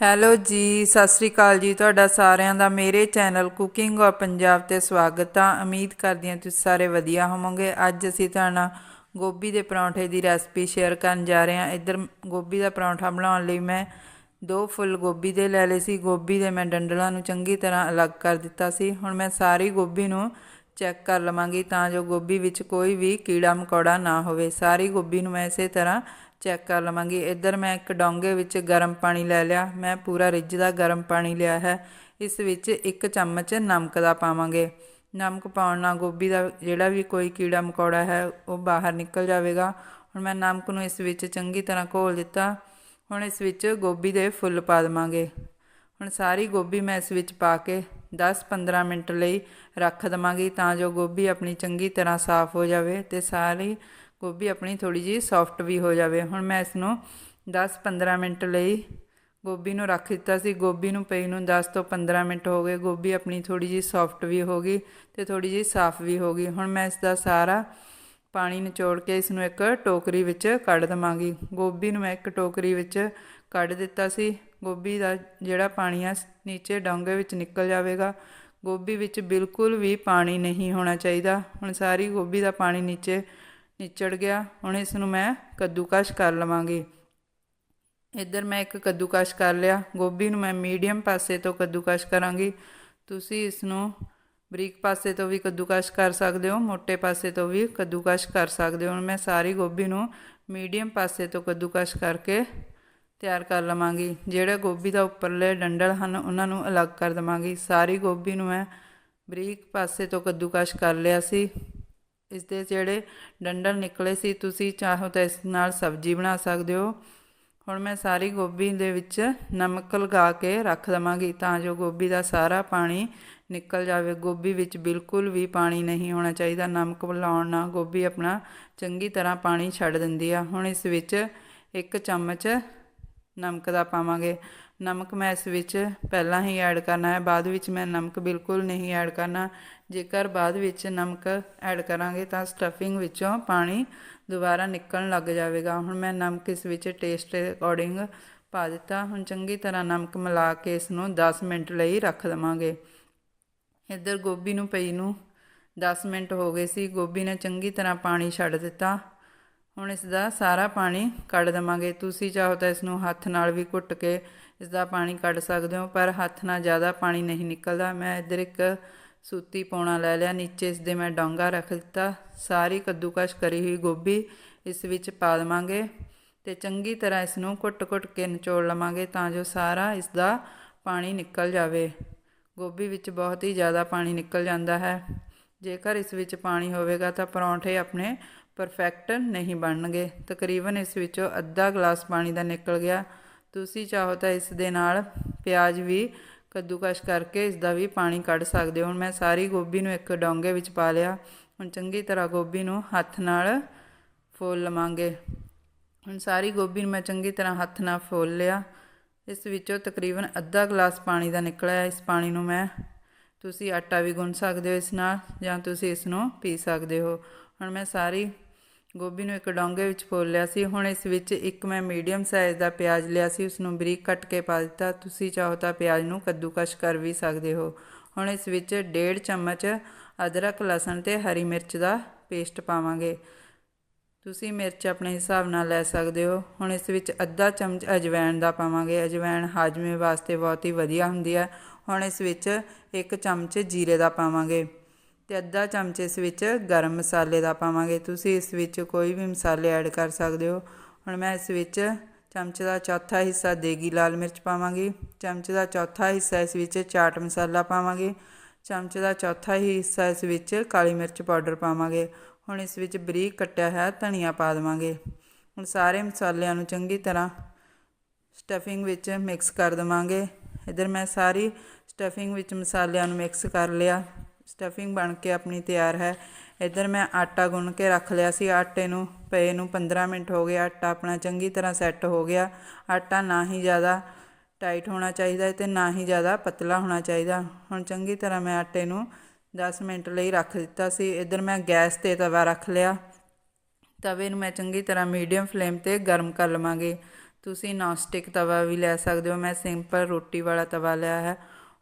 Hello ਜੀ, ਸਤਿ ਸ੍ਰੀ ਅਕਾਲ ਜੀ ਤੁਹਾਡਾ ਸਾਰਿਆਂ ਦਾ। ਮੇਰੇ ਚੈਨਲ ਕੁਕਿੰਗ ਔਰ ਪੰਜਾਬ ਤੇ ਸਵਾਗਤ ਆ। ਉਮੀਦ ਕਰਦੀ ਹਾਂ ਤੁਸੀਂ ਸਾਰੇ ਵਧੀਆ ਹੋਵੋਗੇ। ਅੱਜ ਅਸੀਂ ਤੁਹਾਨੂੰ ਗੋਭੀ ਦੇ ਪਰੌਂਠੇ ਦੀ ਰੈਸਪੀ ਸ਼ੇਅਰ ਕਰਨ ਜਾ ਰਹੇ ਹਾਂ। ਇੱਧਰ ਗੋਭੀ ਦਾ ਪਰੌਂਠਾ ਬਣਾਉਣ ਲਈ ਮੈਂ ਦੋ ਫੁੱਲ ਗੋਭੀ ਦੇ ਲੈ ਲਏ ਸੀ। ਗੋਭੀ ਦੇ ਮੈਂ ਡੰਡਲਾਂ ਨੂੰ ਚੰਗੀ ਤਰ੍ਹਾਂ ਅਲੱਗ ਕਰ ਦਿੱਤਾ ਸੀ। ਹੁਣ ਮੈਂ ਸਾਰੀ ਗੋਭੀ ਨੂੰ ਚੈੱਕ ਕਰ ਲਵਾਂਗੀ ਤਾਂ ਜੋ ਗੋਭੀ ਵਿੱਚ ਕੋਈ ਵੀ ਕੀੜਾ ਮਕੌੜਾ ਨਾ ਹੋਵੇ। ਸਾਰੀ ਗੋਭੀ ਨੂੰ ਮੈਂ ਇਸੇ ਤਰ੍ਹਾਂ ਚੈੱਕ ਕਰ ਲਵਾਂਗੀ। ਇੱਧਰ ਮੈਂ ਇੱਕ ਡੋਂਗੇ ਵਿੱਚ ਗਰਮ ਪਾਣੀ ਲੈ ਲਿਆ। ਮੈਂ ਪੂਰਾ ਰਿੱਝ ਦਾ ਗਰਮ ਪਾਣੀ ਲਿਆ ਹੈ। ਇਸ ਵਿੱਚ ਇੱਕ ਚਮਚ ਨਮਕ ਦਾ ਪਾਵਾਂਗੇ। ਨਮਕ ਪਾਉਣ ਨਾਲ ਗੋਭੀ ਦਾ ਜਿਹੜਾ ਵੀ ਕੋਈ ਕੀੜਾ ਮਕੌੜਾ ਹੈ, ਉਹ ਬਾਹਰ ਨਿਕਲ ਜਾਵੇਗਾ। ਹੁਣ ਮੈਂ ਨਮਕ ਨੂੰ ਇਸ ਵਿੱਚ ਚੰਗੀ ਤਰ੍ਹਾਂ ਘੋਲ ਦਿੱਤਾ। ਹੁਣ ਇਸ ਵਿੱਚ ਗੋਭੀ ਦੇ ਫੁੱਲ ਪਾ ਦੇਵਾਂਗੇ। ਹੁਣ ਸਾਰੀ ਗੋਭੀ ਮੈਂ ਇਸ ਵਿੱਚ ਪਾ ਕੇ 10-15 ਮਿੰਟ ਲਈ ਰੱਖ ਦਵਾਂਗੀ ਤਾਂ ਜੋ ਗੋਭੀ ਆਪਣੀ ਚੰਗੀ ਤਰ੍ਹਾਂ ਸਾਫ਼ ਹੋ ਜਾਵੇ ਤੇ ਸਾਰੀ ਗੋਭੀ ਆਪਣੀ ਥੋੜੀ ਜਿਹੀ ਸੌਫਟ ਵੀ ਹੋ ਜਾਵੇ। ਹੁਣ ਮੈਂ ਇਸ ਨੂੰ 10-15 ਮਿੰਟ ਲਈ ਗੋਭੀ ਨੂੰ ਰੱਖ ਦਿੱਤਾ ਸੀ। ਗੋਭੀ ਨੂੰ ਪਈ ਨੂੰ 10 ਤੋਂ 15 ਮਿੰਟ ਹੋ ਗਏ। ਗੋਭੀ ਆਪਣੀ ਥੋੜੀ ਜਿਹੀ ਸੌਫਟ ਵੀ ਹੋ ਗਈ ਤੇ ਥੋੜੀ ਜਿਹੀ ਸਾਫ਼ ਵੀ ਹੋ ਗਈ। ਹੁਣ ਮੈਂ ਇਸ ਦਾ ਸਾਰਾ ਪਾਣੀ ਨਿਚੋੜ ਕੇ ਇਸ ਨੂੰ ਇੱਕ ਟੋਕਰੀ ਵਿੱਚ ਕੱਢ ਦਵਾਂਗੀ। ਗੋਭੀ ਨੂੰ ਮੈਂ ਇੱਕ ਟੋਕਰੀ ਵਿੱਚ ਕੱਢ ਦਿੱਤਾ ਸੀ। ਗੋਭੀ ਦਾ ਜਿਹੜਾ ਪਾਣੀ ਆ, ਨੀਚੇ ਡੋਂਗੇ ਵਿੱਚ ਨਿਕਲ ਜਾਵੇਗਾ। ਗੋਭੀ ਵਿੱਚ ਬਿਲਕੁਲ ਵੀ ਪਾਣੀ ਨਹੀਂ ਹੋਣਾ ਚਾਹੀਦਾ। ਹੁਣ ਸਾਰੀ ਗੋਭੀ ਦਾ ਪਾਣੀ ਨੀਚੇ ਨਿਚੜ ਗਿਆ। ਹੁਣ ਇਸ ਨੂੰ ਮੈਂ ਕੱਦੂਕਸ਼ ਕਰ ਲਵਾਂਗੀ। ਇੱਧਰ ਮੈਂ ਇੱਕ ਕੱਦੂਕਸ਼ ਕਰ ਲਿਆ। ਗੋਭੀ ਨੂੰ ਮੈਂ ਮੀਡੀਅਮ ਪਾਸੇ ਤੋਂ ਕੱਦੂਕਸ਼ ਕਰਾਂਗੀ। ਤੁਸੀਂ ਇਸ ਨੂੰ ਬਰੀਕ ਪਾਸੇ ਤੋਂ ਵੀ ਕੱਦੂਕਸ਼ ਕਰ ਸਕਦੇ ਹੋ ਮੋٹے ਪਾਸੇ ਤੋਂ ਵੀ ਕੱਦੂਕਸ਼ ਕਰ ਸਕਦੇ ਹੋ। ਹੁਣ ਮੈਂ ਸਾਰੀ ਗੋਭੀ ਨੂੰ ਮੀਡੀਅਮ ਪਾਸੇ ਤੋਂ ਕੱਦੂਕਸ਼ ਕਰਕੇ ਤਿਆਰ ਕਰ ਲਵਾਂਗੀ। ਜਿਹੜੇ ਗੋਭੀ ਦਾ ਉੱਪਰਲੇ ਡੰਡਲ ਹਨ, ਉਹਨਾਂ ਨੂੰ ਅਲੱਗ ਕਰ ਦਵਾਂਗੀ। ਸਾਰੀ ਗੋਭੀ ਨੂੰ ਮੈਂ ਬਰੀਕ ਪਾਸੇ ਤੋਂ ਕੱਦੂਕਸ਼ ਕਰ ਲਿਆ ਸੀ। ਇਸ ਦੇ ਜਿਹੜੇ ਡੰਡਲ ਨਿਕਲੇ ਸੀ, ਤੁਸੀਂ ਚਾਹੋ ਤਾਂ ਇਸ ਨਾਲ ਸਬਜ਼ੀ ਬਣਾ ਸਕਦੇ ਹੋ। ਹੁਣ ਮੈਂ ਸਾਰੀ ਗੋਭੀ ਦੇ ਵਿੱਚ ਨਮਕ ਲਗਾ ਕੇ ਰੱਖ ਦਵਾਂਗੀ ਤਾਂ ਜੋ ਗੋਭੀ ਦਾ ਸਾਰਾ ਪਾਣੀ ਨਿਕਲ ਜਾਵੇ। ਗੋਭੀ ਵਿੱਚ ਬਿਲਕੁਲ ਵੀ ਪਾਣੀ ਨਹੀਂ ਹੋਣਾ ਚਾਹੀਦਾ। ਨਮਕ ਲਾਉਣ ਨਾਲ ਗੋਭੀ ਆਪਣਾ ਚੰਗੀ ਤਰ੍ਹਾਂ ਪਾਣੀ ਛੱਡ ਦਿੰਦੀ ਆ। ਹੁਣ ਇਸ ਵਿੱਚ ਇੱਕ ਚਮਚ ਨਮਕ ਦਾ ਪਾਵਾਂਗੇ। ਨਮਕ ਮੈਂ ਇਸ ਵਿੱਚ ਪਹਿਲਾਂ ਹੀ ਐਡ ਕਰਨਾ ਹੈ। ਬਾਅਦ ਵਿੱਚ ਮੈਂ ਨਮਕ ਬਿਲਕੁਲ ਨਹੀਂ ਐਡ ਕਰਨਾ। ਜੇਕਰ ਬਾਅਦ ਵਿੱਚ ਨਮਕ ਐਡ ਕਰਾਂਗੇ ਤਾਂ ਸਟਫਿੰਗ ਵਿੱਚੋਂ ਪਾਣੀ ਦੁਬਾਰਾ ਨਿਕਲਣ ਲੱਗ ਜਾਵੇਗਾ। ਹੁਣ ਮੈਂ ਨਮਕ ਇਸ ਵਿੱਚ ਟੇਸਟ ਦੇ ਅਕੋਰਡਿੰਗ ਪਾ ਦਿੱਤਾ। ਹੁਣ ਚੰਗੀ ਤਰ੍ਹਾਂ ਨਮਕ ਮਿਲਾ ਕੇ ਇਸ ਨੂੰ 10 ਮਿੰਟ ਲਈ ਰੱਖ ਦਵਾਂਗੇ। ਇੱਧਰ ਗੋਭੀ ਨੂੰ ਪਈ ਨੂੰ 10 ਮਿੰਟ ਹੋ ਗਏ ਸੀ। ਗੋਭੀ ਨੇ ਚੰਗੀ ਤਰ੍ਹਾਂ ਪਾਣੀ ਛੱਡ ਦਿੱਤਾ। ਹੁਣ ਇਸ ਦਾ ਸਾਰਾ ਪਾਣੀ ਕੱਢ ਦਵਾਂਗੇ। ਤੁਸੀਂ ਚਾਹੋ ਤਾਂ ਇਸ ਨੂੰ ਹੱਥ ਨਾਲ ਵੀ ਘੁੱਟ ਕੇ ਇਸ ਦਾ ਪਾਣੀ ਕੱਢ ਸਕਦੇ ਹੋ, ਪਰ ਹੱਥ ਨਾਲ ਜ਼ਿਆਦਾ ਪਾਣੀ ਨਹੀਂ ਨਿਕਲਦਾ। ਮੈਂ ਇੱਧਰ ਇੱਕ ਸੂਤੀ ਪੌਣਾ ਲੈ ਲਿਆ, ਨੀਚੇ ਇਸ ਦੇ ਮੈਂ ਡੋਂਗਾ ਰੱਖ ਦਿੱਤਾ। ਸਾਰੀ ਕੱਦੂਕਸ਼ ਕਰੀ ਹੋਈ ਗੋਭੀ ਇਸ ਵਿੱਚ ਪਾ ਦਵਾਂਗੇ ਤੇ ਚੰਗੀ ਤਰ੍ਹਾਂ ਇਸ ਨੂੰ ਘੁੱਟ-ਘੁੱਟ ਕੇ ਨਿਚੋੜ ਲਵਾਂਗੇ ਤਾਂ ਜੋ ਸਾਰਾ ਇਸ ਦਾ ਪਾਣੀ ਨਿਕਲ ਜਾਵੇ। ਗੋਭੀ ਵਿੱਚ ਬਹੁਤ ਹੀ ਜ਼ਿਆਦਾ ਪਾਣੀ ਨਿਕਲ ਜਾਂਦਾ ਹੈ। ਜੇਕਰ ਇਸ ਵਿੱਚ ਪਾਣੀ ਹੋਵੇਗਾ ਤਾਂ ਪਰੌਂਠੇ ਆਪਣੇ ਪਰਫੈਕਟ ਨਹੀਂ ਬਣਨਗੇ। ਤਕਰੀਬਨ ਇਸ ਵਿੱਚੋਂ ਅੱਧਾ ਗਲਾਸ ਪਾਣੀ ਦਾ ਨਿਕਲ ਗਿਆ। ਤੁਸੀਂ ਚਾਹੋ ਤਾਂ ਇਸ ਦੇ ਨਾਲ ਪਿਆਜ਼ ਵੀ ਕੱਦੂਕਸ਼ ਕਰਕੇ ਇਸ ਦਾ ਵੀ ਪਾਣੀ ਕੱਢ ਸਕਦੇ ਹੋ। ਹੁਣ ਮੈਂ ਸਾਰੀ ਗੋਭੀ ਨੂੰ ਇੱਕ ਡੋਂਗੇ ਵਿੱਚ ਪਾ ਲਿਆ। ਹੁਣ ਚੰਗੀ ਤਰ੍ਹਾਂ ਗੋਭੀ ਨੂੰ ਹੱਥ ਨਾਲ ਫੋਲ ਲਵਾਂਗੇ। ਹੁਣ ਸਾਰੀ ਗੋਭੀ ਨੂੰ ਮੈਂ ਚੰਗੀ ਤਰ੍ਹਾਂ ਹੱਥ ਨਾਲ ਫੋਲ ਲਿਆ। ਇਸ ਵਿੱਚੋਂ ਤਕਰੀਬਨ ਅੱਧਾ ਗਲਾਸ ਪਾਣੀ ਦਾ ਨਿਕਲਿਆ ਇਸ ਪਾਣੀ ਨੂੰ ਮੈਂ ਤੁਸੀਂ ਆਟਾ ਵੀ ਗੁੰਨ ਸਕਦੇ ਹੋ ਇਸ ਨਾਲ ਜਾਂ ਤੁਸੀਂ ਇਸ ਨੂੰ ਪੀ ਸਕਦੇ ਹੋ। ਹੁਣ ਮੈਂ ਸਾਰੀ ਗੋਭੀ ਨੂੰ ਇੱਕ ਡੋਂਗੇ ਵਿੱਚ ਫੋਲ ਲਿਆ ਸੀ। ਹੁਣ ਇਸ ਵਿੱਚ ਇੱਕ ਮੈਂ ਮੀਡੀਅਮ ਸਾਈਜ਼ ਦਾ ਪਿਆਜ਼ ਲਿਆ ਸੀ। ਉਸ ਨੂੰ ਬਰੀਕ ਕੱਟ ਕੇ ਪਾ ਦਿੱਤਾ। ਤੁਸੀਂ ਚਾਹੋ ਤਾਂ ਪਿਆਜ਼ ਨੂੰ ਕੱਦੂਕਸ਼ ਕਰ ਵੀ ਸਕਦੇ ਹੋ। ਹੁਣ ਇਸ ਵਿੱਚ ਡੇਢ ਚਮਚ ਅਦਰਕ, ਲਸਣ ਤੇ ਹਰੀ ਮਿਰਚ ਦਾ ਪੇਸਟ ਪਾਵਾਂਗੇ। ਤੁਸੀਂ ਮਿਰਚ ਆਪਣੇ ਹਿਸਾਬ ਨਾਲ ਲੈ ਸਕਦੇ ਹੋ। ਹੁਣ ਇਸ ਵਿੱਚ ਅੱਧਾ ਚਮਚ ਅਜਵਾਇਣ ਦਾ ਪਾਵਾਂਗੇ। ਅਜਵਾਇਣ ਹਾਜਮੇ ਵਾਸਤੇ ਬਹੁਤ ਹੀ ਵਧੀਆ ਹੁੰਦੀ ਹੈ। ਹੁਣ ਇਸ ਵਿੱਚ ਇੱਕ ਚਮਚ ਜੀਰੇ ਦਾ ਪਾਵਾਂਗੇ। ਤੇ ਅੱਧਾ ਚਮਚ ਇਸ ਵਿੱਚ ਗਰਮ ਮਸਾਲੇ ਦਾ ਪਾਵਾਂਗੇ। ਤੁਸੀਂ ਇਸ ਵਿੱਚ ਕੋਈ ਵੀ ਮਸਾਲੇ ਐਡ ਕਰ ਸਕਦੇ ਹੋ। ਹੁਣ ਮੈਂ ਇਸ ਵਿੱਚ ਚਮਚ ਦਾ ਚੌਥਾ ਹਿੱਸਾ ਦੇਗੀ ਲਾਲ ਮਿਰਚ ਪਾਵਾਂਗੀ। ਚਮਚ ਦਾ ਚੌਥਾ ਹਿੱਸਾ ਇਸ ਵਿੱਚ ਚਾਟ ਮਸਾਲਾ ਪਾਵਾਂਗੇ। ਚਮਚ ਦਾ ਚੌਥਾ ਹੀ ਹਿੱਸਾ ਇਸ ਵਿੱਚ ਕਾਲੀ ਮਿਰਚ ਪਾਊਡਰ ਪਾਵਾਂਗੇ। ਹੁਣ ਇਸ ਵਿੱਚ ਬਰੀਕ ਕੱਟਿਆ ਹੋਇਆ ਧਨੀਆ ਪਾ ਦੇਵਾਂਗੇ। ਹੁਣ ਸਾਰੇ ਮਸਾਲਿਆਂ ਨੂੰ ਚੰਗੀ ਤਰ੍ਹਾਂ ਸਟਫਿੰਗ ਵਿੱਚ ਮਿਕਸ ਕਰ ਦੇਵਾਂਗੇ। ਇਧਰ ਮੈਂ ਸਾਰੀ ਸਟਫਿੰਗ ਵਿੱਚ ਮਸਾਲਿਆਂ ਨੂੰ ਮਿਕਸ ਕਰ ਲਿਆ। ਸਟਫਿੰਗ ਬਣ ਕੇ ਆਪਣੀ ਤਿਆਰ ਹੈ। ਇੱਧਰ ਮੈਂ ਆਟਾ ਗੁੰਨ ਕੇ ਰੱਖ ਲਿਆ ਸੀ। ਆਟੇ ਨੂੰ ਪਏ ਨੂੰ 15 ਮਿੰਟ ਹੋ ਗਏ। ਆਟਾ ਆਪਣਾ ਚੰਗੀ ਤਰ੍ਹਾਂ ਸੈੱਟ ਹੋ ਗਿਆ। ਆਟਾ ਨਾ ਹੀ ਜ਼ਿਆਦਾ ਟਾਈਟ ਹੋਣਾ ਚਾਹੀਦਾ ਤੇ ਨਾ ਹੀ ਜ਼ਿਆਦਾ ਪਤਲਾ ਹੋਣਾ ਚਾਹੀਦਾ। ਹੁਣ ਚੰਗੀ ਤਰ੍ਹਾਂ ਮੈਂ ਆਟੇ ਨੂੰ 10 ਮਿੰਟ ਲਈ ਰੱਖ ਦਿੱਤਾ ਸੀ। ਇੱਧਰ ਮੈਂ ਗੈਸ ਤੇ ਤਵਾ ਰੱਖ ਲਿਆ। ਤਵੇ ਨੂੰ ਮੈਂ ਚੰਗੀ ਤਰ੍ਹਾਂ ਮੀਡੀਅਮ ਫਲੇਮ ਤੇ ਗਰਮ ਕਰ ਲਵਾਂਗੇ। ਤੁਸੀਂ ਨੌਨ ਸਟਿਕ ਤਵਾ ਵੀ ਲੈ ਸਕਦੇ ਹੋ। ਮੈਂ ਸਿੰਪਲ ਰੋਟੀ ਵਾਲਾ ਤਵਾ ਲਿਆ ਹੈ।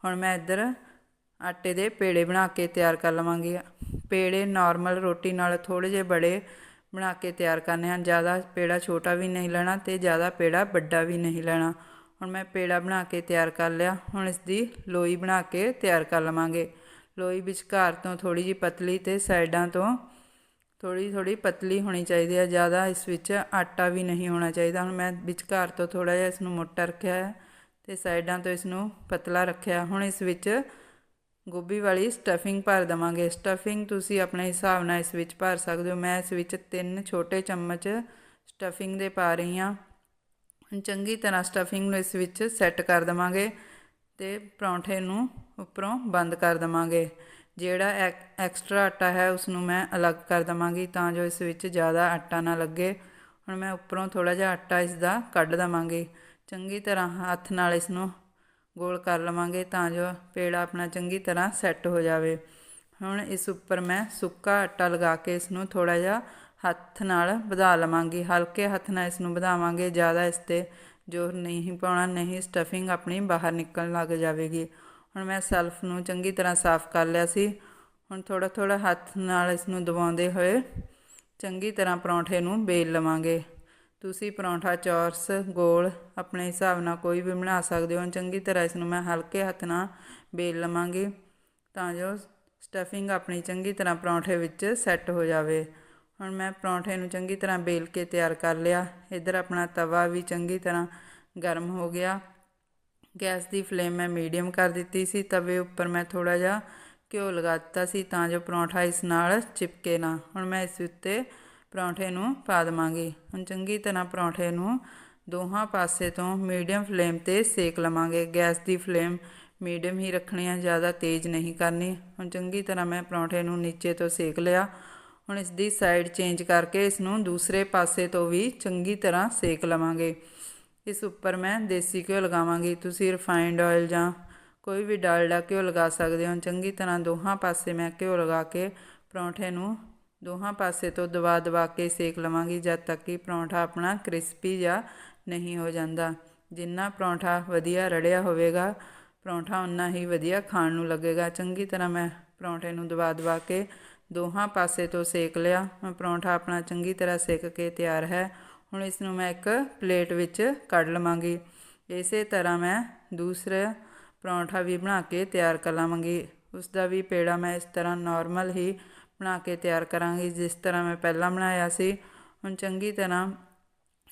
ਹੁਣ ਮੈਂ ਇੱਧਰ ਆਟੇ ਦੇ ਪੇੜੇ ਬਣਾ ਕੇ ਤਿਆਰ ਕਰ ਲਵਾਂਗੇ। ਪੇੜੇ ਨਾਰਮਲ ਰੋਟੀ ਨਾਲ ਥੋੜ੍ਹੇ ਜਿਹੇ ਬੜੇ ਬਣਾ ਕੇ ਤਿਆਰ ਕਰਨੇ ਹਨ। ਜ਼ਿਆਦਾ ਪੇੜਾ ਛੋਟਾ ਵੀ ਨਹੀਂ ਲੈਣਾ ਤੇ ਜ਼ਿਆਦਾ ਪੇੜਾ ਵੱਡਾ ਵੀ ਨਹੀਂ ਲੈਣਾ। ਹੁਣ ਮੈਂ ਪੇੜਾ ਬਣਾ ਕੇ ਤਿਆਰ ਕਰ ਲਿਆ। ਹੁਣ ਇਸ ਦੀ ਲੋਈ ਬਣਾ ਕੇ ਤਿਆਰ ਕਰ ਲਵਾਂਗੇ। ਲੋਈ ਵਿਚਕਾਰ ਤੋਂ ਥੋੜੀ ਜਿਹੀ ਪਤਲੀ ਤੇ ਸਾਈਡਾਂ ਤੋਂ ਥੋੜੀ ਥੋੜੀ ਪਤਲੀ ਹੋਣੀ ਚਾਹੀਦੀ ਹੈ। ਜ਼ਿਆਦਾ ਇਸ ਵਿੱਚ ਆਟਾ ਵੀ ਨਹੀਂ ਹੋਣਾ ਚਾਹੀਦਾ। ਹੁਣ ਮੈਂ ਵਿਚਕਾਰ ਤੋਂ ਥੋੜਾ ਜਿਹਾ ਇਸ ਨੂੰ ਮੋਟਾ ਰੱਖਿਆ ਹੈ ਤੇ ਸਾਈਡਾਂ ਤੋਂ ਇਸ ਨੂੰ ਪਤਲਾ ਰੱਖਿਆ। ਹੁਣ ਇਸ ਵਿੱਚ ਗੋਭੀ ਵਾਲੀ ਸਟਫਿੰਗ ਭਰ ਦਵਾਂਗੇ। ਸਟਫਿੰਗ ਤੁਸੀਂ ਆਪਣੇ ਹਿਸਾਬ ਨਾਲ ਇਸ ਵਿੱਚ ਭਰ ਸਕਦੇ ਹੋ। ਮੈਂ ਇਸ ਵਿੱਚ ਤਿੰਨ ਛੋਟੇ ਚਮਚ ਸਟਫਿੰਗ ਦੇ ਪਾ ਰਹੀ ਹਾਂ। ਚੰਗੀ ਤਰ੍ਹਾਂ ਸਟਫਿੰਗ ਨੂੰ ਇਸ ਵਿੱਚ ਸੈੱਟ ਕਰ ਦਵਾਂਗੇ ਤੇ ਪਰੌਂਠੇ ਨੂੰ ਉੱਪਰੋਂ ਬੰਦ ਕਰ ਦਵਾਂਗੇ। ਜਿਹੜਾ ਐਕਸਟਰਾ ਆਟਾ ਹੈ ਉਸ ਨੂੰ ਮੈਂ ਅਲੱਗ ਕਰ ਦਵਾਂਗੀ ਤਾਂ ਜੋ ਇਸ ਵਿੱਚ ਜ਼ਿਆਦਾ ਆਟਾ ਨਾ ਲੱਗੇ। ਹੁਣ ਮੈਂ ਉੱਪਰੋਂ ਥੋੜਾ ਜਿਹਾ ਆਟਾ ਇਸ ਦਾ ਕੱਢ ਦਵਾਂਗੀ। ਚੰਗੀ ਤਰ੍ਹਾਂ ਹੱਥ ਨਾਲ ਇਸ ਨੂੰ ਗੋਲ ਕਰ ਲਵਾਂਗੇ ਤਾਂ ਜੋ ਪੇੜਾ ਆਪਣਾ ਚੰਗੀ ਤਰ੍ਹਾਂ ਸੈੱਟ ਹੋ ਜਾਵੇ। ਹੁਣ ਇਸ ਉੱਪਰ ਮੈਂ ਸੁੱਕਾ ਆਟਾ ਲਗਾ ਕੇ ਇਸ ਨੂੰ ਥੋੜਾ ਜਿਹਾ ਹੱਥ ਨਾਲ ਵਧਾ ਲਵਾਂਗੀ। ਹਲਕੇ ਹੱਥ ਨਾਲ ਇਸ ਨੂੰ ਵਧਾਵਾਂਗੇ, ਜ਼ਿਆਦਾ ਇਸ ਤੇ ਜ਼ੋਰ ਨਹੀਂ ਪਾਉਣਾ, ਨਹੀਂ ਸਟਫਿੰਗ ਆਪਣੀ ਬਾਹਰ ਨਿਕਲਣ ਲੱਗ ਜਾਵੇਗੀ। ਹੁਣ ਮੈਂ ਸੈਲਫ ਨੂੰ ਚੰਗੀ ਤਰ੍ਹਾਂ ਸਾਫ਼ ਕਰ ਲਿਆ ਸੀ। ਹੁਣ ਥੋੜਾ ਥੋੜਾ ਹੱਥ ਨਾਲ ਇਸ ਨੂੰ ਦਬਾਉਂਦੇ ਹੋਏ ਚੰਗੀ ਤਰ੍ਹਾਂ ਪਰੌਂਠੇ ਨੂੰ ਬੇਲ ਲਵਾਂਗੇ। ਤੁਸੀਂ ਪਰੌਂਠਾ, ਚੌਰਸ, ਗੋਲ ਆਪਣੇ ਹਿਸਾਬ ਨਾਲ ਕੋਈ ਵੀ ਬਣਾ ਸਕਦੇ ਹੋ। ਚੰਗੀ ਤਰ੍ਹਾਂ ਇਸ ਨੂੰ ਮੈਂ ਹਲਕੇ ਹੱਥ ਨਾਲ ਬੇਲ ਲਵਾਂਗੀ ਤਾਂ ਜੋ ਸਟਫਿੰਗ ਆਪਣੀ ਚੰਗੀ ਤਰ੍ਹਾਂ ਪਰੌਂਠੇ ਵਿੱਚ ਸੈੱਟ ਹੋ ਜਾਵੇ। ਹੁਣ ਮੈਂ ਪਰੌਂਠੇ ਨੂੰ ਚੰਗੀ ਤਰ੍ਹਾਂ ਬੇਲ ਕੇ ਤਿਆਰ ਕਰ ਲਿਆ। ਇੱਧਰ ਆਪਣਾ ਤਵਾ ਵੀ ਚੰਗੀ ਤਰ੍ਹਾਂ ਗਰਮ ਹੋ ਗਿਆ। ਗੈਸ ਦੀ ਫਲੇਮ ਮੈਂ ਮੀਡੀਅਮ ਕਰ ਦਿੱਤੀ ਸੀ। ਤਵੇ ਉੱਪਰ ਮੈਂ ਥੋੜਾ ਜਿਹਾ ਘਿਓ ਲਗਾ ਦਿੱਤਾ ਸੀ ਤਾਂ ਜੋ ਪਰੌਂਠਾ ਇਸ ਨਾਲ ਚਿਪਕੇ ਨਾ। ਹੁਣ ਮੈਂ ਇਸ ਉੱਤੇ ਪਰੌਂਠੇ ਨੂੰ ਪਾ ਦਵਾਂਗੀ। ਹੁਣ ਚੰਗੀ ਤਰ੍ਹਾਂ ਪਰੌਂਠੇ ਨੂੰ ਦੋਹਾਂ ਪਾਸੇ ਤੋਂ ਮੀਡੀਅਮ ਫਲੇਮ ਤੇ ਸੇਕ ਲਵਾਂਗੇ। ਗੈਸ ਦੀ ਫਲੇਮ ਮੀਡੀਅਮ ਹੀ ਰੱਖਣੀ ਹੈ ਜ਼ਿਆਦਾ ਤੇਜ਼ ਨਹੀਂ ਕਰਨੀ। ਹੁਣ ਚੰਗੀ ਤਰ੍ਹਾਂ ਮੈਂ ਪਰੌਂਠੇ ਨੂੰ ਨੀਚੇ ਤੋਂ ਸੇਕ ਲਿਆ। ਹੁਣ ਇਸ ਦੀ ਸਾਈਡ ਚੇਂਜ ਕਰਕੇ ਇਸ ਨੂੰ ਦੂਸਰੇ ਪਾਸੇ ਤੋਂ ਵੀ ਚੰਗੀ ਤਰ੍ਹਾਂ ਸੇਕ ਲਵਾਂਗੇ। ਇਸ ਉੱਪਰ ਮੈਂ ਦੇਸੀ ਘਿਓ ਲਗਾਵਾਂਗੀ। ਤੁਸੀਂ ਰਿਫਾਈਨਡ ਆਇਲ ਜਾਂ ਕੋਈ ਵੀ ਡਾਲਡਾ ਘਿਓ ਲਗਾ ਸਕਦੇ ਹੋ। ਚੰਗੀ ਤਰ੍ਹਾਂ ਦੋਹਾਂ ਪਾਸੇ ਮੈਂ ਘਿਓ ਲਗਾ ਕੇ ਪਰੌਂਠੇ ਨੂੰ ਦੋਹਾਂ ਪਾਸੇ ਤੋਂ ਦਬਾ ਦਬਾ ਕੇ ਸੇਕ ਲਵਾਂਗੀ ਜਦ ਤੱਕ ਕਿ ਪਰੌਂਠਾ ਆਪਣਾ ਕ੍ਰਿਸਪੀ ਜਾਂ ਨਹੀਂ ਹੋ ਜਾਂਦਾ। ਜਿੰਨਾ ਪਰੌਂਠਾ ਵਧੀਆ ਰੜਿਆ ਹੋਵੇਗਾ, ਪਰੌਂਠਾ ਉਨਾ ਹੀ ਵਧੀਆ ਖਾਣ ਨੂੰ ਲੱਗੇਗਾ। ਚੰਗੀ ਤਰ੍ਹਾਂ ਮੈਂ ਪਰੌਂਠੇ ਨੂੰ ਦਬਾ ਦਬਾ ਕੇ ਦੋਹਾਂ ਪਾਸੇ ਤੋਂ ਸੇਕ ਲਿਆ। ਮੈਂ ਪਰੌਂਠਾ ਆਪਣਾ ਚੰਗੀ ਤਰ੍ਹਾਂ ਸੇਕ ਕੇ ਤਿਆਰ ਹੈ। ਹੁਣ ਇਸ ਨੂੰ ਮੈਂ ਇੱਕ ਪਲੇਟ ਵਿੱਚ ਕੱਢ ਲਵਾਂਗੀ। ਇਸੇ ਤਰ੍ਹਾਂ ਮੈਂ ਦੂਸਰਾ ਪਰੌਂਠਾ ਵੀ ਬਣਾ ਕੇ ਤਿਆਰ ਕਰ ਲਵਾਂਗੀ। ਉਸ ਦਾ ਵੀ ਪੇੜਾ ਮੈਂ ਇਸ ਤਰ੍ਹਾਂ ਨਾਰਮਲ ਹੀ ਬਣਾ ਕੇ ਤਿਆਰ ਕਰਾਂਗੀ, ਜਿਸ ਤਰ੍ਹਾਂ ਮੈਂ ਪਹਿਲਾਂ ਬਣਾਇਆ ਸੀ। ਹੁਣ ਚੰਗੀ ਤਰ੍ਹਾਂ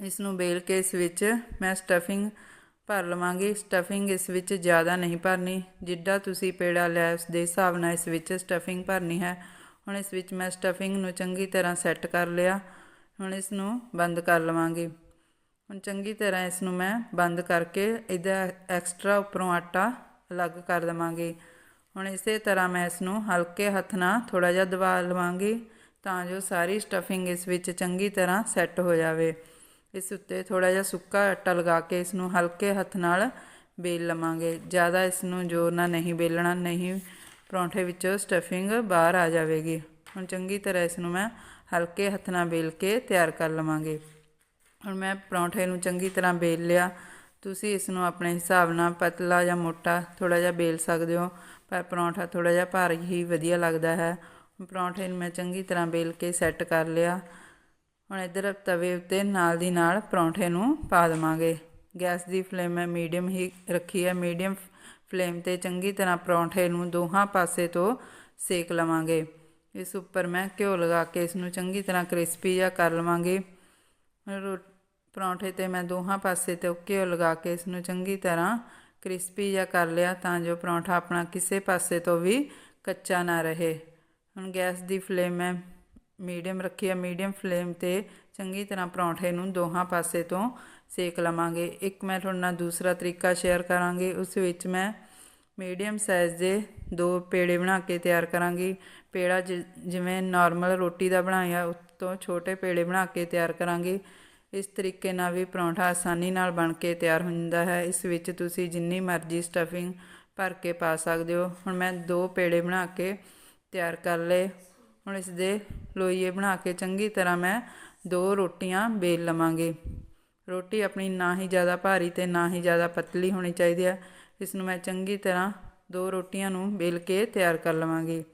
ਇਸ ਨੂੰ ਬੇਲ ਕੇ ਇਸ ਵਿੱਚ ਮੈਂ ਸਟਫਿੰਗ ਭਰ ਲਵਾਂਗੀ। ਸਟਫਿੰਗ ਇਸ ਵਿੱਚ ਜ਼ਿਆਦਾ ਨਹੀਂ ਭਰਨੀ। ਜਿੱਡਾ ਤੁਸੀਂ ਪੇੜਾ ਲਿਆ ਉਸ ਦੇ ਹਿਸਾਬ ਨਾਲ ਇਸ ਵਿੱਚ ਸਟਫਿੰਗ ਭਰਨੀ ਹੈ। ਹੁਣ ਇਸ ਵਿੱਚ ਮੈਂ ਸਟਫਿੰਗ ਨੂੰ ਚੰਗੀ ਤਰ੍ਹਾਂ ਸੈੱਟ ਕਰ ਲਿਆ। ਹੁਣ ਇਸ ਨੂੰ ਬੰਦ ਕਰ ਲਵਾਂਗੀ। ਹੁਣ ਚੰਗੀ ਤਰ੍ਹਾਂ ਇਸ ਨੂੰ ਮੈਂ ਬੰਦ ਕਰਕੇ ਇਹਦਾ ਐਕਸਟਰਾ ਉੱਪਰੋਂ ਆਟਾ ਅਲੱਗ ਕਰ ਦਵਾਂਗੀ। ਹੁਣ ਇਸੇ ਤਰ੍ਹਾਂ ਮੈਂ ਇਸ ਨੂੰ ਹਲਕੇ ਹੱਥ ਨਾਲ ਥੋੜਾ ਜਿਹਾ ਦਬਾ ਲਵਾਂਗੀ ਤਾਂ ਜੋ ਸਾਰੀ ਸਟਫਿੰਗ ਇਸ ਵਿੱਚ ਚੰਗੀ ਤਰ੍ਹਾਂ ਸੈੱਟ ਹੋ ਜਾਵੇ। ਇਸ ਉੱਤੇ ਥੋੜਾ ਜਿਹਾ ਸੁੱਕਾ ਆਟਾ ਲਗਾ ਕੇ ਇਸ ਨੂੰ ਹਲਕੇ ਹੱਥ ਨਾਲ ਬੇਲ ਲਵਾਂਗੇ। ਜ਼ਿਆਦਾ ਇਸ ਨੂੰ ਜ਼ੋਰ ਨਾਲ ਨਹੀਂ ਬੇਲਣਾ, ਨਹੀਂ ਪਰੌਂਠੇ ਵਿੱਚੋਂ ਸਟਫਿੰਗ ਬਾਹਰ ਆ ਜਾਵੇਗੀ। ਹੁਣ ਚੰਗੀ ਤਰ੍ਹਾਂ ਇਸ ਨੂੰ ਮੈਂ ਹਲਕੇ ਹੱਥ ਨਾਲ ਬੇਲ ਕੇ ਤਿਆਰ ਕਰ ਲਵਾਂਗੇ। ਹੁਣ ਮੈਂ ਪਰੌਂਠੇ ਨੂੰ ਚੰਗੀ ਤਰ੍ਹਾਂ ਬੇਲ ਲਿਆ। ਤੁਸੀਂ ਇਸ ਨੂੰ ਆਪਣੇ ਹਿਸਾਬ ਨਾਲ ਪਤਲਾ ਜਾਂ ਮੋਟਾ ਥੋੜਾ ਜਿਹਾ ਬੇਲ ਸਕਦੇ ਹੋ। ਪਰ ਪਰੌਂਠਾ ਥੋੜਾ ਜਿਹਾ ਭਾਰੀ ਹੀ ਵਧੀਆ ਲੱਗਦਾ ਹੈ। ਪਰੌਂਠੇ ਨੂੰ ਮੈਂ ਚੰਗੀ ਤਰ੍ਹਾਂ ਬੇਲ ਕੇ ਸੈੱਟ ਕਰ ਲਿਆ। ਹੁਣ ਇਧਰ ਤਵੇ ਉੱਤੇ ਨਾਲ ਦੀ ਨਾਲ ਪਰੌਂਠੇ ਨੂੰ ਪਾ ਦਵਾਂਗੇ। ਗੈਸ ਦੀ ਫਲੇਮ ਮੈਂ ਮੀਡੀਅਮ ਹੀ ਰੱਖੀ ਹੈ। ਮੀਡੀਅਮ ਫਲੇਮ ਤੇ ਚੰਗੀ ਤਰ੍ਹਾਂ ਪਰੌਂਠੇ ਨੂੰ ਦੋਹਾਂ ਪਾਸੇ ਤੋਂ ਸੇਕ ਲਵਾਂਗੇ। ਇਸ ਉੱਪਰ ਮੈਂ ਘਿਓ ਲਗਾ ਕੇ ਇਸ ਨੂੰ ਚੰਗੀ ਤਰ੍ਹਾਂ ਕ੍ਰਿਸਪੀ ਜਾਂ ਕਰ ਲਵਾਂਗੇ। ਪਰੌਂਠੇ ਤੇ ਮੈਂ ਦੋਹਾਂ ਪਾਸੇ ਤੋਂ ਘਿਓ ਲਗਾ ਕੇ ਇਸ ਨੂੰ ਚੰਗੀ ਤਰ੍ਹਾਂ ਕ੍ਰਿਸਪੀ ਜਾਂ ਕਰ ਲਿਆ ਤਾਂ ਜੋ ਪਰੌਂਠਾ ਆਪਣਾ ਕਿਸੇ ਪਾਸੇ ਤੋਂ ਵੀ ਕੱਚਾ ਨਾ ਰਹੇ। ਹੁਣ ਗੈਸ ਦੀ ਫਲੇਮ ਮੈਂ ਮੀਡੀਅਮ ਰੱਖੀ ਹੈ ਮੀਡੀਅਮ ਫਲੇਮ ਤੇ ਚੰਗੀ ਤਰ੍ਹਾਂ ਪਰੌਂਠੇ ਨੂੰ ਦੋਹਾਂ ਪਾਸੇ ਤੋਂ ਸੇਕ ਲਵਾਂਗੇ। ਇੱਕ ਮੈਂ ਤੁਹਾਡੇ ਨਾਲ ਦੂਸਰਾ ਤਰੀਕਾ ਸ਼ੇਅਰ ਕਰਾਂਗੀ। ਉਸ ਵਿੱਚ ਮੈਂ ਮੀਡੀਅਮ ਸਾਈਜ਼ ਦੇ ਦੋ ਪੇੜੇ ਬਣਾ ਕੇ ਤਿਆਰ ਕਰਾਂਗੀ। ਪੇੜਾ ਜਿਵੇਂ ਨਾਰਮਲ ਰੋਟੀ ਦਾ ਬਣਾਇਆ, ਉਸ ਤੋਂ ਛੋਟੇ ਪੇੜੇ ਬਣਾ ਕੇ ਤਿਆਰ ਕਰਾਂਗੀ। ਇਸ ਤਰੀਕੇ ਨਾਲ ਵੀ ਪਰੌਂਠਾ ਆਸਾਨੀ ਨਾਲ ਬਣ ਕੇ ਤਿਆਰ ਹੁੰਦਾ ਹੈ। ਇਸ ਵਿੱਚ ਤੁਸੀਂ ਜਿੰਨੀ ਮਰਜ਼ੀ ਸਟਫਿੰਗ ਭਰ ਕੇ ਪਾ ਸਕਦੇ ਹੋ। ਹੁਣ ਮੈਂ ਦੋ ਪੇੜੇ ਬਣਾ ਕੇ ਤਿਆਰ ਕਰ ਲਏ। ਹੁਣ ਇਸ ਦੇ ਲੋਈਏ ਬਣਾ ਕੇ ਚੰਗੀ ਤਰ੍ਹਾਂ ਮੈਂ ਦੋ ਰੋਟੀਆਂ ਵੇਲ ਲਵਾਂਗੀ। ਰੋਟੀ ਆਪਣੀ ਨਾ ਹੀ ਜ਼ਿਆਦਾ ਭਾਰੀ ਤੇ ਨਾ ਹੀ ਜ਼ਿਆਦਾ ਪਤਲੀ ਹੋਣੀ ਚਾਹੀਦੀ ਹੈ। ਇਸ ਨੂੰ ਮੈਂ ਚੰਗੀ ਤਰ੍ਹਾਂ ਦੋ ਰੋਟੀਆਂ ਨੂੰ ਬੇਲ ਕੇ ਤਿਆਰ ਕਰ ਲਵਾਂਗੀ।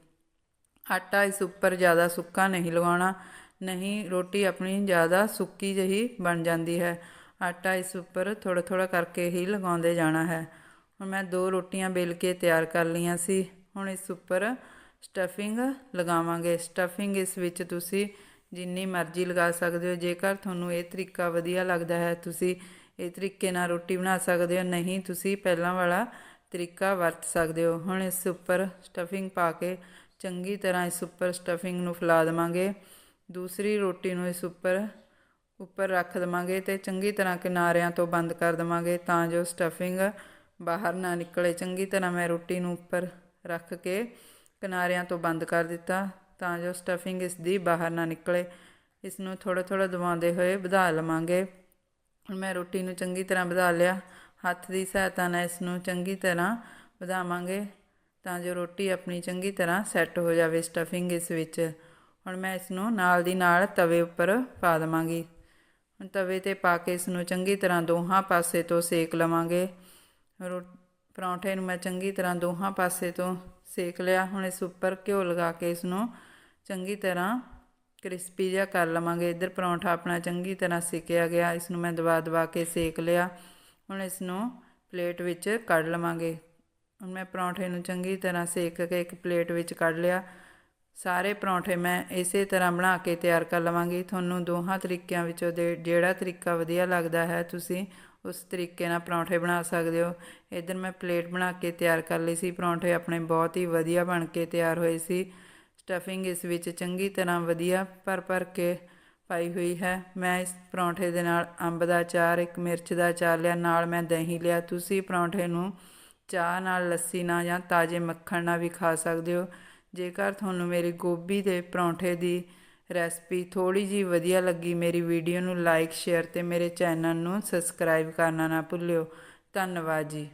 ਆਟਾ ਇਸ ਉੱਪਰ ਜ਼ਿਆਦਾ ਸੁੱਕਾ ਨਹੀਂ ਲਗਾਉਣਾ। ਨਹੀਂ, ਰੋਟੀ ਆਪਣੀ ਜ਼ਿਆਦਾ ਸੁੱਕੀ ਜਿਹੀ ਬਣ ਜਾਂਦੀ ਹੈ। ਆਟਾ ਇਸ ਉੱਪਰ ਥੋੜਾ ਥੋੜਾ ਕਰਕੇ ਹੀ ਲਗਾਉਂਦੇ ਜਾਣਾ ਹੈ। ਹੁਣ ਮੈਂ ਦੋ ਰੋਟੀਆਂ ਬੇਲ ਕੇ ਤਿਆਰ ਕਰ ਲਈਆਂ ਸੀ। ਹੁਣ ਇਸ ਉੱਪਰ ਸਟਫਿੰਗ ਲਗਾਵਾਂਗੇ। ਸਟਫਿੰਗ ਇਸ ਵਿੱਚ ਤੁਸੀਂ ਜਿੰਨੀ ਮਰਜ਼ੀ ਲਗਾ ਸਕਦੇ ਹੋ। ਜੇਕਰ ਤੁਹਾਨੂੰ ਇਹ ਤਰੀਕਾ ਵਧੀਆ ਲੱਗਦਾ ਹੈ, ਤੁਸੀਂ ਇਹ ਤਰੀਕੇ ਨਾਲ ਰੋਟੀ ਬਣਾ ਸਕਦੇ ਹੋ। ਨਹੀਂ, ਤੁਸੀਂ ਪਹਿਲਾਂ ਵਾਲਾ ਤਰੀਕਾ ਵਰਤ ਸਕਦੇ ਹੋ। ਹੁਣ ਇਸ ਉੱਪਰ ਸਟਫਿੰਗ ਪਾ ਕੇ ਚੰਗੀ ਤਰ੍ਹਾਂ ਇਸ ਉੱਪਰ ਸਟਫਿੰਗ ਨੂੰ ਫੈਲਾ ਦੇਵਾਂਗੇ। ਦੂਸਰੀ ਰੋਟੀ ਨੂੰ ਇਸ ਉੱਪਰ ਉੱਪਰ ਰੱਖ ਦੇਵਾਂਗੇ ਤੇ ਚੰਗੀ ਤਰ੍ਹਾਂ ਕਿਨਾਰਿਆਂ ਤੋਂ ਬੰਦ ਕਰ ਦੇਵਾਂਗੇ ਤਾਂ ਜੋ ਸਟਫਿੰਗ ਬਾਹਰ ਨਾ ਨਿਕਲੇ। ਚੰਗੀ ਤਰ੍ਹਾਂ ਮੈਂ ਰੋਟੀ ਨੂੰ ਉੱਪਰ ਰੱਖ ਕੇ ਕਿਨਾਰਿਆਂ ਤੋਂ ਬੰਦ ਕਰ ਦਿੱਤਾ ਤਾਂ ਜੋ ਸਟਫਿੰਗ ਇਸ ਦੀ ਬਾਹਰ ਨਾ ਨਿਕਲੇ। ਇਸ ਨੂੰ ਥੋੜਾ ਥੋੜਾ ਦਬਾਉਂਦੇ ਹੋਏ ਵਧਾ ਲਵਾਂਗੇ। ਹੁਣ ਮੈਂ ਰੋਟੀ ਨੂੰ ਚੰਗੀ ਤਰ੍ਹਾਂ ਵਧਾ ਲਿਆ। ਹੱਥ ਦੀ ਸਹਾਇਤਾ ਨਾਲ ਇਸ ਨੂੰ ਚੰਗੀ ਤਰ੍ਹਾਂ ਵਧਾਵਾਂਗੇ ਤਾਂ ਜੋ ਰੋਟੀ ਆਪਣੀ ਚੰਗੀ ਤਰ੍ਹਾਂ ਸੈੱਟ ਹੋ ਜਾਵੇ ਸਟਫਿੰਗ ਇਸ ਵਿੱਚ। ਹੁਣ ਮੈਂ ਇਸ ਨੂੰ ਨਾਲ ਦੀ ਨਾਲ ਤਵੇ ਉੱਪਰ ਪਾ ਦੇਵਾਂਗੀ। ਹੁਣ ਤਵੇ ਤੇ ਪਾ ਕੇ ਇਸ ਨੂੰ ਚੰਗੀ ਤਰ੍ਹਾਂ ਦੋਹਾਂ ਪਾਸੇ ਤੋਂ ਸੇਕ ਲਵਾਂਗੇ। ਰੋ, ਪਰੌਂਠੇ ਨੂੰ ਮੈਂ ਚੰਗੀ ਤਰ੍ਹਾਂ ਦੋਹਾਂ ਪਾਸੇ ਤੋਂ ਸੇਕ ਲਿਆ। ਹੁਣ ਇਸ ਉੱਪਰ ਘਿਓ ਲਗਾ ਕੇ ਇਸ ਨੂੰ ਚੰਗੀ ਤਰ੍ਹਾਂ ਕ੍ਰਿਸਪੀ ਜਿਹਾ ਕਰ ਲਵਾਂਗੇ। ਇੱਧਰ ਪਰੌਂਠਾ ਆਪਣਾ ਚੰਗੀ ਤਰ੍ਹਾਂ ਸੇਕਿਆ ਗਿਆ। ਇਸ ਨੂੰ ਮੈਂ ਦਵਾ ਦਵਾ ਕੇ ਸੇਕ ਲਿਆ। ਹੁਣ ਇਸ ਨੂੰ ਪਲੇਟ ਵਿੱਚ ਕੱਢ ਲਵਾਂਗੇ। ਹੁਣ ਮੈਂ ਪਰੌਂਠੇ ਨੂੰ ਚੰਗੀ ਤਰ੍ਹਾਂ ਸੇਕ ਕੇ ਇੱਕ ਪਲੇਟ ਵਿੱਚ ਕੱਢ ਲਿਆ। ਸਾਰੇ ਪਰੌਂਠੇ ਮੈਂ ਇਸੇ ਤਰ੍ਹਾਂ ਬਣਾ ਕੇ ਤਿਆਰ ਕਰ ਲਵਾਂਗੀ। ਤੁਹਾਨੂੰ ਦੋਹਾਂ ਤਰੀਕਿਆਂ ਵਿੱਚੋਂ ਦੇ ਜਿਹੜਾ ਤਰੀਕਾ ਵਧੀਆ ਲੱਗਦਾ ਹੈ, ਤੁਸੀਂ ਉਸ ਤਰੀਕੇ ਨਾਲ ਪਰੌਂਠੇ ਬਣਾ ਸਕਦੇ ਹੋ। ਇਧਰ ਮੈਂ ਪਲੇਟ ਬਣਾ ਕੇ ਤਿਆਰ ਕਰ ਲਈ ਸੀ। ਪਰੌਂਠੇ ਆਪਣੇ ਬਹੁਤ ਹੀ ਵਧੀਆ ਬਣ ਕੇ ਤਿਆਰ ਹੋਏ ਸੀ। ਸਟਫਿੰਗ ਇਸ ਵਿੱਚ ਚੰਗੀ ਤਰ੍ਹਾਂ ਵਧੀਆ ਭਰ ਭਰ ਕੇ ਪਾਈ ਹੋਈ ਹੈ। ਮੈਂ ਇਸ ਪਰੌਂਠੇ ਦੇ ਨਾਲ ਅੰਬ ਦਾ ਅਚਾਰ, ਇੱਕ ਮਿਰਚ ਦਾ ਅਚਾਰ ਲਿਆ, ਨਾਲ ਮੈਂ ਦਹੀਂ ਲਿਆ। ਤੁਸੀਂ ਪਰੌਂਠੇ ਨੂੰ ਚਾਹ ਨਾਲ, ਲੱਸੀ ਨਾਲ ਜਾਂ ਤਾਜ਼ੇ ਮੱਖਣ ਨਾਲ ਵੀ ਖਾ ਸਕਦੇ ਹੋ। ਜੇਕਰ ਤੁਹਾਨੂੰ ਮੇਰੀ ਗੋਭੀ ਦੇ ਪਰੌਂਠੇ ਦੀ ਰੈਸਪੀ ਥੋੜੀ ਜੀ ਵਧੀਆ ਲੱਗੀ, ਮੇਰੀ ਵੀਡੀਓ ਨੂੰ ਲਾਈਕ, ਸ਼ੇਅਰ ਤੇ ਮੇਰੇ ਚੈਨਲ ਨੂੰ ਸਬਸਕ੍ਰਾਈਬ ਕਰਨਾ ਨਾ ਭੁੱਲਿਓ। ਧੰਨਵਾਦ ਜੀ।